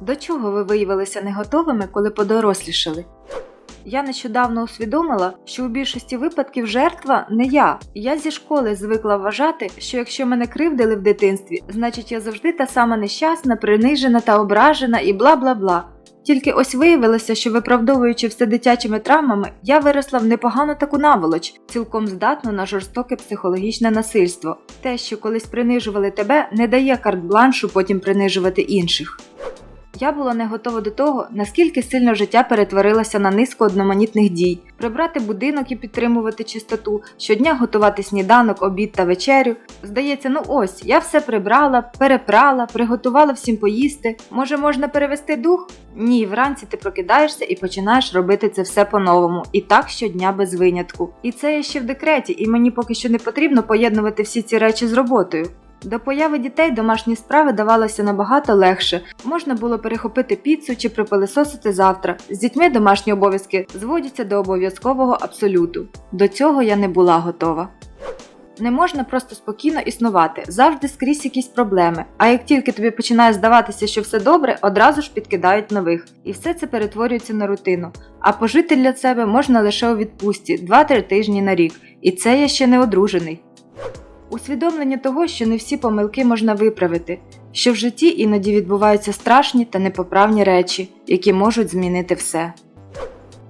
До чого ви виявилися не готовими, коли подорослішали? Я нещодавно усвідомила, що у більшості випадків жертва не я. Я зі школи звикла вважати, що якщо мене кривдили в дитинстві, значить я завжди та сама нещасна, принижена та ображена і бла бла бла. Тільки ось виявилося, що виправдовуючи все дитячими травмами, я виросла в непогану таку наволоч, цілком здатну на жорстоке психологічне насильство. Те, що колись принижували тебе, не дає карт-бланшу потім принижувати інших. Я була не готова до того, наскільки сильно життя перетворилося на низку одноманітних дій: прибрати будинок і підтримувати чистоту, щодня готувати сніданок, обід та вечерю. Здається, ну ось, я все прибрала, перепрала, приготувала всім поїсти. Може, можна перевести дух? Ні, вранці ти прокидаєшся і починаєш робити це все по-новому, і так щодня без винятку. І це я ще в декреті, і мені поки що не потрібно поєднувати всі ці речі з роботою. До появи дітей домашні справи давалося набагато легше. Можна було перехопити піцу чи припилисосити завтра. З дітьми домашні обов'язки зводяться до обов'язкового абсолюту. До цього я не була готова. Не можна просто спокійно існувати, завжди скрізь якісь проблеми. А як тільки тобі починає здаватися, що все добре, одразу ж підкидають нових. І все це перетворюється на рутину. А пожити для себе можна лише у відпустці 2-3 тижні на рік. І це я ще не одружений. Усвідомлення того, що не всі помилки можна виправити, що в житті іноді відбуваються страшні та непоправні речі, які можуть змінити все.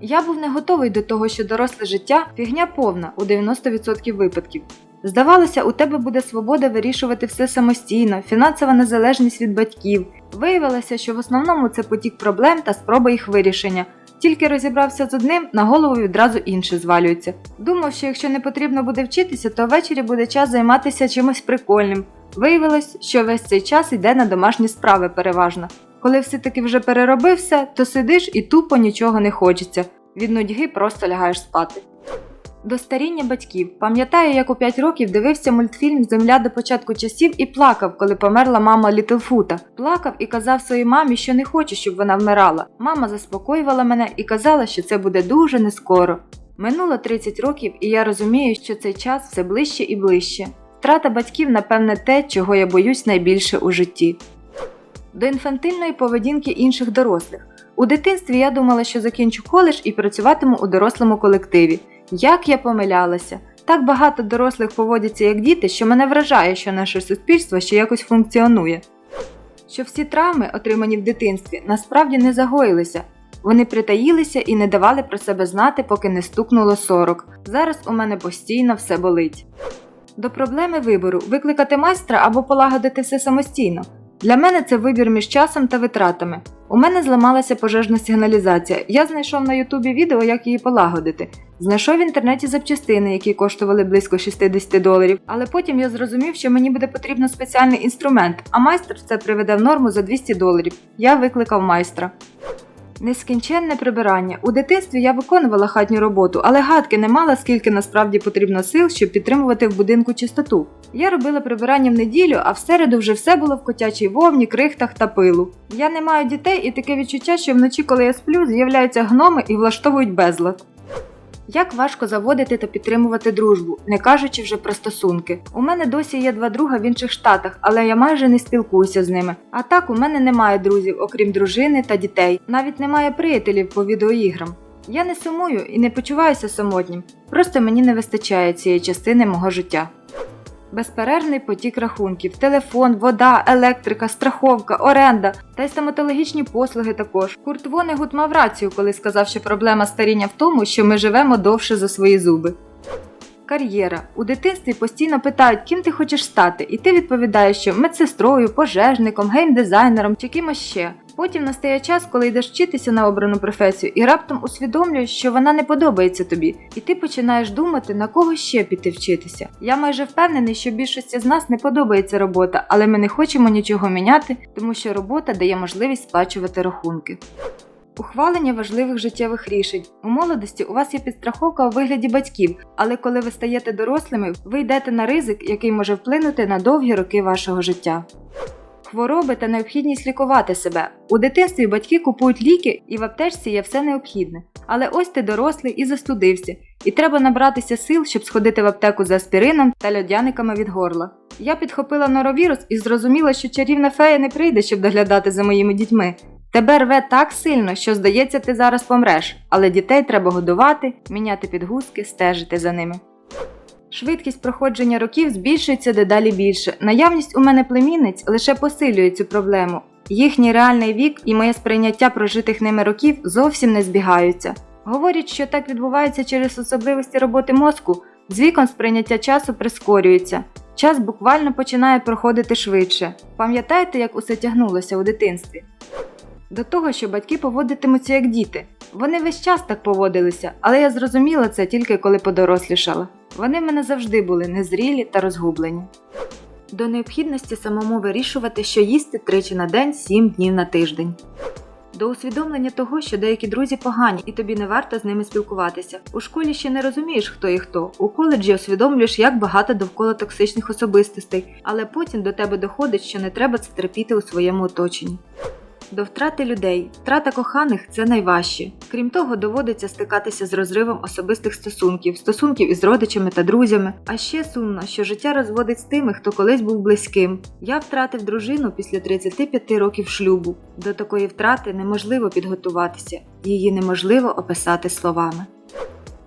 Я був не готовий до того, що доросле життя фігня повна у 90% випадків. Здавалося, у тебе буде свобода вирішувати все самостійно, фінансова незалежність від батьків. Виявилося, що в основному це потік проблем та спроба їх вирішення. Тільки розібрався з одним, на голову відразу інше звалюється. Думав, що якщо не потрібно буде вчитися, то ввечері буде час займатися чимось прикольним. Виявилось, що весь цей час йде на домашні справи переважно. Коли все таки вже переробився, то сидиш і тупо нічого не хочеться. Від нудьги просто лягаєш спати. До старіння батьків. Пам'ятаю, як у 5 років дивився мультфільм Земля до початку часів і плакав, коли померла мама Літлфута. Плакав і казав своїй мамі, що не хоче, щоб вона вмирала. Мама заспокоювала мене і казала, що це буде дуже нескоро. Минуло 30 років, і я розумію, що цей час все ближче і ближче. Втрата батьків, напевне, те, чого я боюсь найбільше у житті. До інфантильної поведінки інших дорослих. У дитинстві я думала, що закінчу коледж і працюватиму у дорослому колективі. Як я помилялася! Так багато дорослих поводяться як діти, що мене вражає, що наше суспільство ще якось функціонує. Що всі травми, отримані в дитинстві, насправді не загоїлися. Вони притаїлися і не давали про себе знати, поки не стукнуло 40. Зараз у мене постійно все болить. До проблеми вибору викликати майстра або полагодити все самостійно. Для мене це вибір між часом та витратами. У мене зламалася пожежна сигналізація. Я знайшов на Ютубі відео, як її полагодити. Знайшов в інтернеті запчастини, які коштували близько 60 доларів, але потім я зрозумів, що мені буде потрібно спеціальний інструмент, а майстер це приведе в норму за 200 доларів. Я викликав майстра. Нескінченне прибирання. У дитинстві я виконувала хатню роботу, але гадки не мала, скільки насправді потрібно сил, щоб підтримувати в будинку чистоту. Я робила прибирання в неділю, а в середу вже все було в котячій вовні, крихтах та пилу. Я не маю дітей і таке відчуття, що вночі, коли я сплю, з'являються гноми і влаштовують безлад. Як важко заводити та підтримувати дружбу, не кажучи вже про стосунки. У мене досі є два друга в інших штатах, але я майже не спілкуюся з ними. А так у мене немає друзів, окрім дружини та дітей. Навіть немає приятелів по відеоіграм. Я не сумую і не почуваюся самотнім. Просто мені не вистачає цієї частини мого життя. Безперервний потік рахунків, телефон, вода, електрика, страховка, оренда та й стоматологічні послуги також. Курт Вонегут мав рацію, коли сказав, що проблема старіння в тому, що ми живемо довше за свої зуби. Кар'єра. У дитинстві постійно питають, ким ти хочеш стати, і ти відповідаєш, що медсестрою, пожежником, геймдизайнером чи кимось ще. Потім настає час, коли йдеш вчитися на обрану професію, і раптом усвідомлюєш, що вона не подобається тобі, і ти починаєш думати, на кого ще піти вчитися. Я майже впевнений, що більшості з нас не подобається робота, але ми не хочемо нічого міняти, тому що робота дає можливість сплачувати рахунки. Ухвалення важливих життєвих рішень. У молодості у вас є підстраховка у вигляді батьків, але коли ви стаєте дорослими, ви йдете на ризик, який може вплинути на довгі роки вашого життя. Хвороби та необхідність лікувати себе. У дитинстві батьки купують ліки і в аптечці є все необхідне. Але ось ти дорослий і застудився, і треба набратися сил, щоб сходити в аптеку за аспірином та льодяниками від горла. Я підхопила норовірус і зрозуміла, що чарівна фея не прийде, щоб доглядати за моїми дітьми. Тебе рве так сильно, що здається, ти зараз помреш, але дітей треба годувати, міняти підгузки, стежити за ними. Швидкість проходження років збільшується дедалі більше. Наявність у мене племінниць лише посилює цю проблему. Їхній реальний вік і моє сприйняття прожитих ними років зовсім не збігаються. Говорять, що так відбувається через особливості роботи мозку, з віком сприйняття часу прискорюється. Час буквально починає проходити швидше. Пам'ятаєте, як усе тягнулося у дитинстві? До того, що батьки поводитимуться як діти. Вони весь час так поводилися, але я зрозуміла це тільки коли подорослішала. Вони в мене завжди були незрілі та розгублені. До необхідності самому вирішувати, що їсти тричі на день, сім днів на тиждень. До усвідомлення того, що деякі друзі погані і тобі не варто з ними спілкуватися. У школі ще не розумієш, хто і хто. У коледжі усвідомлюєш, як багато довкола токсичних особистостей, але потім до тебе доходить, що не треба це терпіти у своєму оточенні. До втрати людей, втрата коханих це найважче. Крім того, доводиться стикатися з розривом особистих стосунків, стосунків із родичами та друзями. А ще сумно, що життя розводить з тими, хто колись був близьким. Я втратив дружину після 35 років шлюбу. До такої втрати неможливо підготуватися, її неможливо описати словами.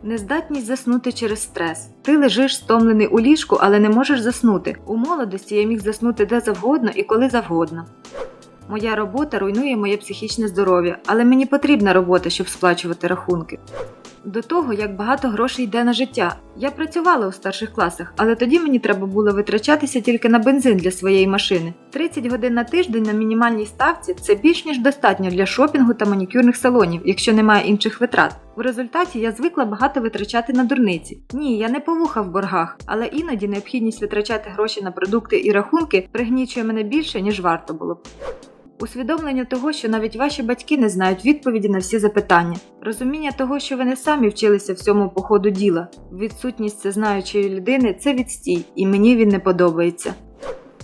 Нездатність заснути через стрес. Ти лежиш стомлений у ліжку, але не можеш заснути. У молодості я міг заснути де завгодно і коли завгодно. Моя робота руйнує моє психічне здоров'я, але мені потрібна робота, щоб сплачувати рахунки. До того, як багато грошей йде на життя. Я працювала у старших класах, але тоді мені треба було витрачатися тільки на бензин для своєї машини. 30 годин на тиждень на мінімальній ставці це більш ніж достатньо для шопінгу та манікюрних салонів, якщо немає інших витрат. У результаті я звикла багато витрачати на дурниці. Ні, я не повуха в боргах, але іноді необхідність витрачати гроші на продукти і рахунки пригнічує мене більше, ніж варто було б. Усвідомлення того, що навіть ваші батьки не знають відповіді на всі запитання, розуміння того, що ви не самі вчилися всьому по ходу діла, відсутність всезнаючої людини це відстій, і мені він не подобається.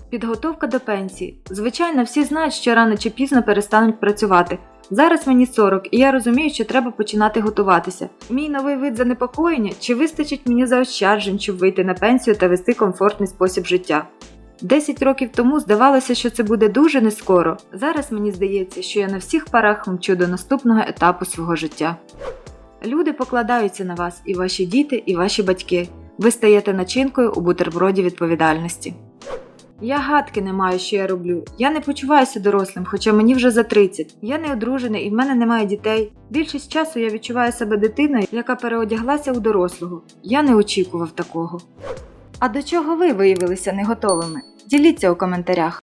Підготовка до пенсії. Звичайно, всі знають, що рано чи пізно перестануть працювати. Зараз мені 40, і я розумію, що треба починати готуватися. Мій новий вид занепокоєння, чи вистачить мені заощаджень, щоб вийти на пенсію та вести комфортний спосіб життя. 10 років тому здавалося, що це буде дуже нескоро. Зараз мені здається, що я на всіх парах мчу до наступного етапу свого життя. Люди покладаються на вас, і ваші діти, і ваші батьки. Ви стаєте начинкою у бутерброді відповідальності. Я гадки не маю, що я роблю. Я не почуваюся дорослим, хоча мені вже за 30. Я не одружений і в мене немає дітей. Більшість часу я відчуваю себе дитиною, яка переодяглася у дорослого. Я не очікував такого. А до чого ви виявилися не готовими? Діліться у коментарях.